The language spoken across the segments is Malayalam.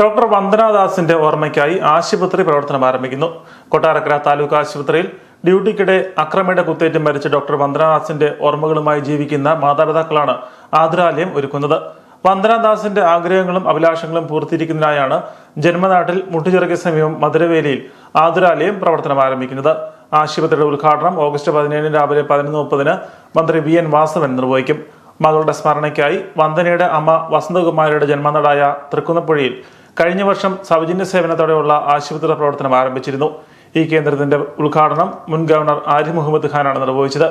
ഡോക്ടർ വന്ദനാദാസിന്റെ ഓർമ്മയ്ക്കായി ആശുപത്രി പ്രവർത്തനം ആരംഭിക്കുന്നു. കൊട്ടാരക്കര താലൂക്ക് ആശുപത്രിയിൽ ഡ്യൂട്ടിക്കിടെ അക്രമയുടെ കുത്തേറ്റ് മരിച്ച ഡോക്ടർ വന്ദനാദാസിന്റെ ഓർമ്മകളുമായി ജീവിക്കുന്ന മാതാപിതാക്കളാണ് ആദരാലയം ഒരുക്കുന്നത്. വന്ദനാദാസിന്റെ ആഗ്രഹങ്ങളും അഭിലാഷങ്ങളും പൂർത്തീകരിക്കുന്നതിനായാണ് ജന്മനാട്ടിൽ മുട്ടുചിറയ്ക്ക് സമീപം മധുരവേലിയിൽ ആതുരാലയം പ്രവർത്തനം ആരംഭിക്കുന്നത്. ആശുപത്രിയുടെ ഉദ്ഘാടനം ഓഗസ്റ്റ് പതിനേഴിന് രാവിലെ പതിനൊന്ന് മുപ്പതിന് മന്ത്രി വി എൻ വാസവൻ നിർവഹിക്കും. മകളുടെ സ്മരണയ്ക്കായി വന്ദനയുടെ അമ്മ വസന്തകുമാരിയുടെ ജന്മനാടായ തൃക്കുന്നപ്പുഴയിൽ കഴിഞ്ഞ വർഷം സൗജന്യ സേവനത്തോടെയുള്ള ആശുപത്രി പ്രവർത്തനം ആരംഭിച്ചിരുന്നു. ഈ കേന്ദ്രത്തിന്റെ ഉദ്ഘാടനം മുൻ ഗവർണർ ആരിഫ് മുഹമ്മദ് ഖാനാണ് നിർവഹിച്ചത്.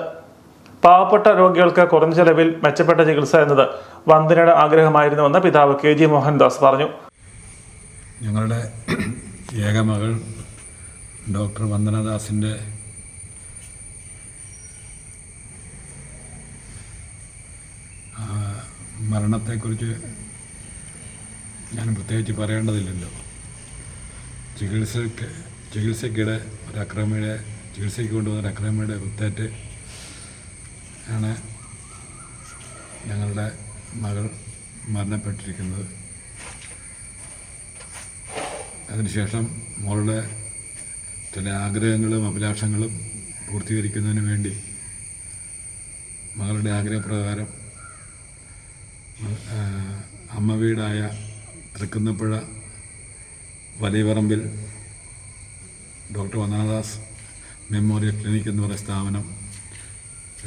പാവപ്പെട്ട രോഗികൾക്ക് കുറഞ്ഞ ചെലവിൽ മെച്ചപ്പെട്ട ചികിത്സ എന്നത് വന്ദനയുടെ ആഗ്രഹമായിരുന്നുവെന്ന് പിതാവ് കെ ജി മോഹൻദാസ് പറഞ്ഞു. ഞങ്ങളുടെ ഏക മകൾ ഡോക്ടർ വന്ദനദാസിന്റെ മരണത്തെക്കുറിച്ച് ഞാൻ പ്രത്യേകിച്ച് പറയേണ്ടതില്ലല്ലോ. ചികിത്സക്ക് ചികിത്സയ്ക്കിടെ ഒരു അക്രമിയുടെ ചികിത്സയ്ക്ക് കൊണ്ടുവന്ന അക്രമിയുടെ കുത്തേറ്റ് ആണ് ഞങ്ങളുടെ മകൾ മരണപ്പെട്ടിരിക്കുന്നത്. അതിനുശേഷം മോളുടെ ചില ആഗ്രഹങ്ങളും അഭിലാഷങ്ങളും പൂർത്തീകരിക്കുന്നതിന് വേണ്ടി മകളുടെ ആഗ്രഹപ്രകാരം അമ്മ വീടായ തൃക്കുന്നപ്പുഴ വലിയപറമ്പിൽ ഡോക്ടർ വന്ദനദാസ് മെമ്മോറിയൽ ക്ലിനിക് എന്ന് പറയുന്ന സ്ഥാപനം.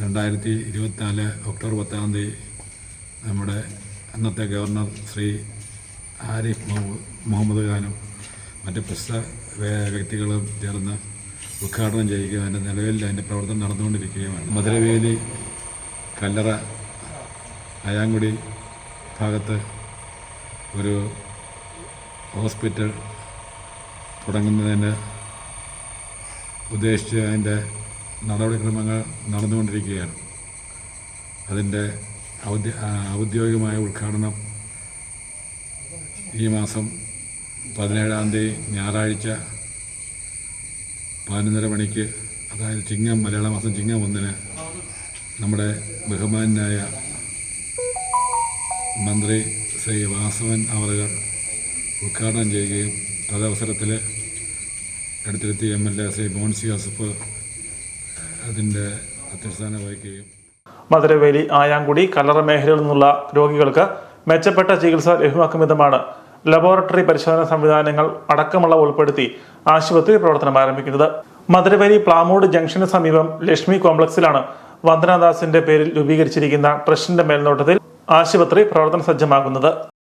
രണ്ടായിരത്തി ഇരുപത്തിനാല് ഒക്ടോബർ പത്താം തീയതി നമ്മുടെ അന്നത്തെ ഗവർണർ ശ്രീ ആരിഫ് മുഹമ്മദ് ഖാനും മറ്റ് പ്രശസ്ത വ്യക്തികളും ചേർന്ന് ഉദ്ഘാടനം ചെയ്യുകയും അതിന്റെ നിലവിൽ അതിന്റെ പ്രവർത്തനം നടന്നുകൊണ്ടിരിക്കുകയുമാണ്. മധുരവേലി കല്ലറ അയാങ്കുടി ഭാഗത്ത് ഒരു ഹോസ്പിറ്റൽ തുടങ്ങുന്നതിന് ഉദ്ദേശിച്ച് അതിന്റെ നടപടിക്രമങ്ങൾ നടന്നുകൊണ്ടിരിക്കുകയാണ്. അതിന്റെ ഔദ്യ ഔദ്യോഗികമായ ഉദ്ഘാടനം ഈ മാസം പതിനേഴാം തീയതി ഞായറാഴ്ച പതിനൊന്നര മണിക്ക് അതായത് ചിങ്ങം മലയാള മാസം ചിങ്ങം ഒന്നിന് നമ്മുടെ ബഹുമാനായ മന്ത്രി ശ്രീ വാസവൻ അവറുകൾ ഉദ്ഘാടനം ചെയ്യുകയും തദവസരത്തിൽ അടുത്തിരുത്തി M L A Shri Mons Joseph അതിന്റെ അധ്യക്ഷസ്ഥാനം വഹിക്കുകയും മധുരവേലി ആയാങ്കുടി കല്ലറ മേഖലയിൽ നിന്നുള്ള രോഗികൾക്ക് മെച്ചപ്പെട്ട ചികിത്സ ലഭ്യമാക്കും വിധമാണ് ലബോറട്ടറി പരിശോധന സംവിധാനങ്ങൾ അടക്കമുള്ള ഉൾപ്പെടുത്തി ആശുപത്രി പ്രവർത്തനം ആരംഭിക്കുന്നത്. മധുരവേലി പ്ലാമൂട് ജംഗ്ഷന് സമീപം ലക്ഷ്മി കോംപ്ലക്സിലാണ് വന്ദനാദാസിന്റെ പേരിൽ രൂപീകരിച്ചിരിക്കുന്ന ട്രസ്റ്റിന്റെ മേൽനോട്ടത്തിൽ ആശുപത്രി പ്രവർത്തന സജ്ജമാകുന്നത്